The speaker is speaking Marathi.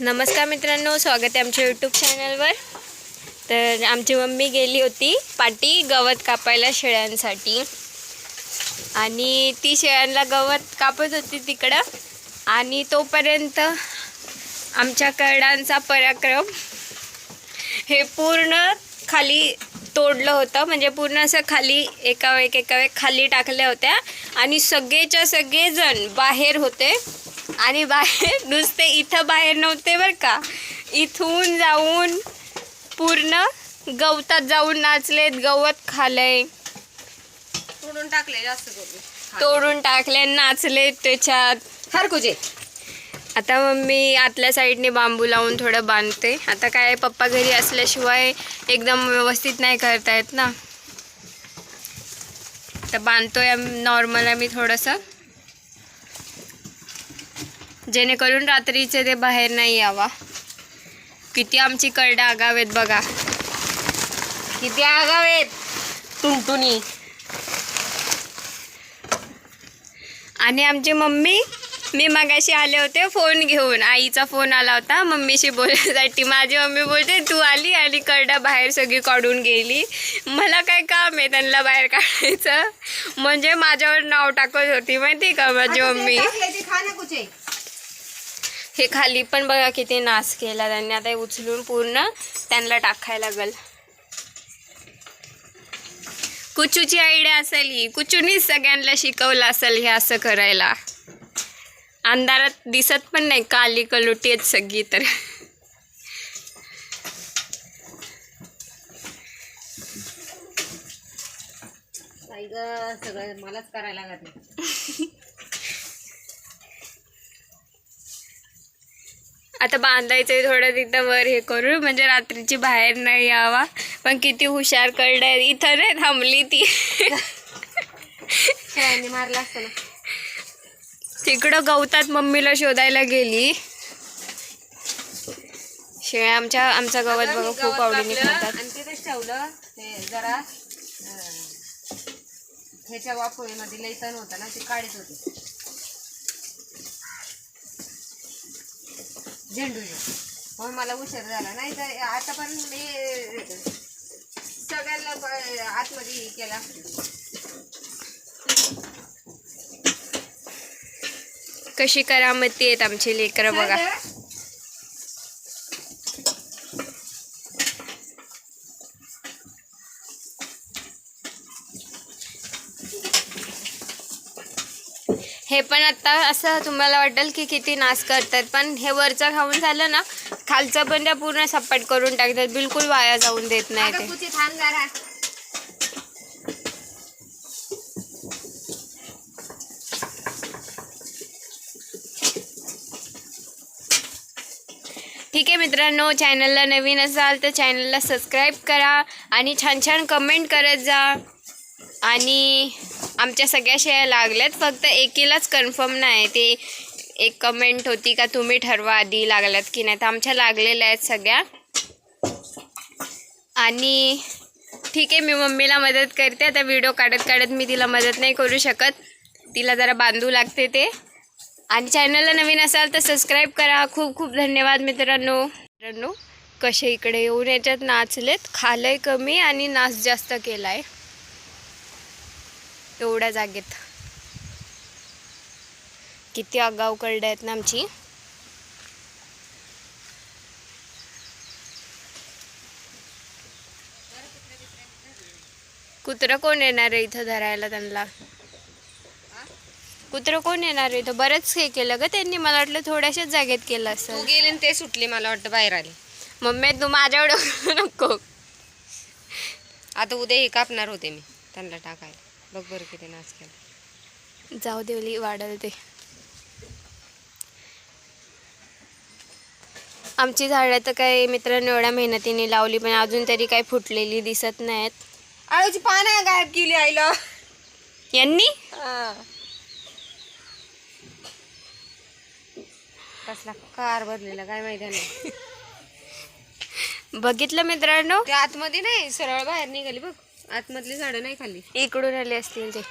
नमस्कार मित्रांनो स्वागत आहे आमच्या यूट्यूब चॅनलवर तर आमची मम्मी गेली होती पाटी गवत कापायला शेळ्यांसाठी. आणि ती शेळ्यांना गवत कापत होती तिकडं. आणि तोपर्यंत आमच्या कडांचा पराक्रम हे पूर्ण खाली तोडलं होतं. म्हणजे पूर्ण असं खाली एका वेक एका वेक खाली टाकल्या होत्या. आणि सगळेच्या सगळेजण बाहेर होते. आणि बाहेर नुसते इथं बाहेर नव्हते बरं का. इथून जाऊन पूर्ण गवतात जाऊन नाचलेत गवत खालंय. तोडून टाकले जास्त तोडून टाकले नाचले त्याच्यात. हरकुजे. आता मम्मी आतल्या साईडने बांबू लावून थोडं बांधते. आता काय पप्पा घरी असल्याशिवाय एकदम व्यवस्थित नाही करता येत ना. तर बांधतोय नॉर्मल आम्ही थोडंसं. जेणेकरून रात्रीचे ते बाहेर नाही यावा. किती आमची करडा आगावेत बघा. किती आगावेत टुनटुनी आणि आमची मम्मी मी मगाशी आले होते फोन घेऊन. आईचा फोन आला होता. मम्मीशी बोलण्यासाठी माझी मम्मी बोलते तू आली आणि करडा बाहेर सगळी काढून गेली. मला काय काम आहे त्यांना बाहेर काढायचं? म्हणजे माझ्यावर नाव टाकत होती माहिती का माझी मम्मी? हे खाली पण बघा किती नाश केला त्यांनी. आता उचलून पूर्ण त्यांना टाकायला लागल. कुचूची आयडिया असेल ही. कुचूनीच सगळ्यांना शिकवलं असेल हे असं करायला. अंधारात दिसत पण नाही. काली कलोटी आहेत सगळी तर. सगळं मलाच करायला लागत आता बांधायचंय थोडं तिथं वर हे करू म्हणजे रात्रीची बाहेर नाही यावा. पण किती हुशार कळलंय इथं नाही थांबली ती. शेळ्यांनी मारला असतं ना. तिकडं गवतात मम्मीला शोधायला गेली. शेळ्या आमच्या आमचा गवत बघा खूप आवडीने खातात. आणि तिथेच ठेवलं. ते जरा अं, ह्याच्या वापोळीमध्ये लई तण होता ना ते काढत होते. झेंडू म्हणून मला उशीर झाला. नाही तर आता पण मी सगळ्यांना आतमध्ये हे केला. कशी करामती आहेत आमची लेकरं बघा. हे पण आता असं तुम्हाला वाटेल की किती नाश करतात पण हे वरचं खाऊन झालं ना खालचं पण त्या पूर्ण सपाट करून टाकतात बिलकुल वाया जाऊन देत नाही ते. ठीक आहे मित्रांनो चॅनलला नवीन असाल तर चॅनलला सबस्क्राईब करा आणि छान छान कमेंट करत जा. आणि आमच्या सगळ्या शेळ्या लागल्यात फक्त एकीलाच कन्फर्म नाही. ते एक कमेंट होती का तुम्ही ठरवा आधी लागल्यात की नाही. तर आमच्या लागलेल्या आहेत सगळ्या. आणि ठीक आहे मी मम्मीला मदत करते. आता व्हिडिओ काढत काढत मी तिला मदत नाही करू शकत. तिला जरा बांधू लागते ते. आणि चॅनलला नवीन असाल तर सबस्क्राईब करा. खूप खूप धन्यवाद मित्रांनो. मित्रांनो कसे इकडे येऊन याच्यात नाचलेत. खालंय कमी आणि नाच जास्त केला आहे एवढ्या जागेत. किती आगाव करडे आहेत ना आमची. कुत्रं कोण येणार आहे इथं धरायला त्यांना? कुत्रं कोण येणार आहे इथं? बरंच हे केलं ग त्यांनी. मला वाटलं थोड्याशाच जागेत केलं तू असं गेली आणि ते सुटली मला वाटतं बाहेर आली. मम्मी तू माझ्या एवढं नको. आता उद्या हे कापणार होते मी त्यांना टाकायला. बघ बरं किती नाच केला. जाऊ देवली वाढल ते. आमची झाडं तर काही मित्रांनो एवढ्या मेहनतीने लावली पण अजून तरी काही फुटलेली दिसत नाहीत. आळूची पानं गायब केली आईला. यांनी? कसला कार बदलेला काय माहिती नाही बघितलं मित्रांनो? आतमध्ये नाही सरळ बाहेर निघाली बघ. आतमधली झाडं नाही खाली इकडून आले असतील ते.